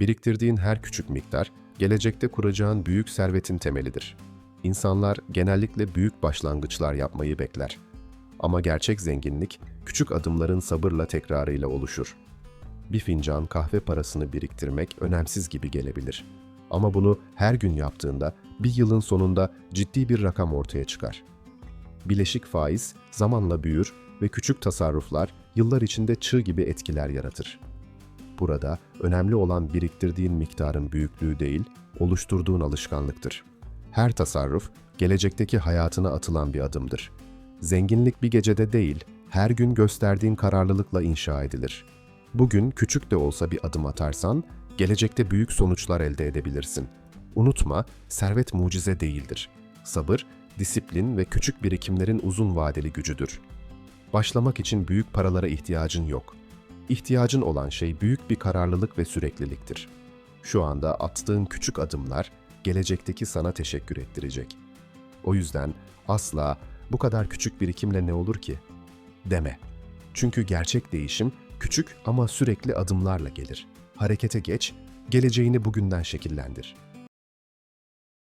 Biriktirdiğin her küçük miktar, gelecekte kuracağın büyük servetin temelidir. İnsanlar genellikle büyük başlangıçlar yapmayı bekler. Ama gerçek zenginlik, küçük adımların sabırla tekrarıyla oluşur. Bir fincan kahve parasını biriktirmek önemsiz gibi gelebilir. Ama bunu her gün yaptığında bir yılın sonunda ciddi bir rakam ortaya çıkar. Bileşik faiz zamanla büyür ve küçük tasarruflar yıllar içinde çığ gibi etkiler yaratır. Burada önemli olan biriktirdiğin miktarın büyüklüğü değil, oluşturduğun alışkanlıktır. Her tasarruf gelecekteki hayatına atılan bir adımdır. Zenginlik bir gecede değil, her gün gösterdiğin kararlılıkla inşa edilir. Bugün küçük de olsa bir adım atarsan, gelecekte büyük sonuçlar elde edebilirsin. Unutma, servet mucize değildir. Sabır, disiplin ve küçük birikimlerin uzun vadeli gücüdür. Başlamak için büyük paralara ihtiyacın yok. İhtiyacın olan şey büyük bir kararlılık ve sürekliliktir. Şu anda attığın küçük adımlar gelecekteki sana teşekkür ettirecek. O yüzden asla bu kadar küçük birikimle ne olur ki deme. Çünkü gerçek değişim küçük ama sürekli adımlarla gelir. Harekete geç, geleceğini bugünden şekillendir.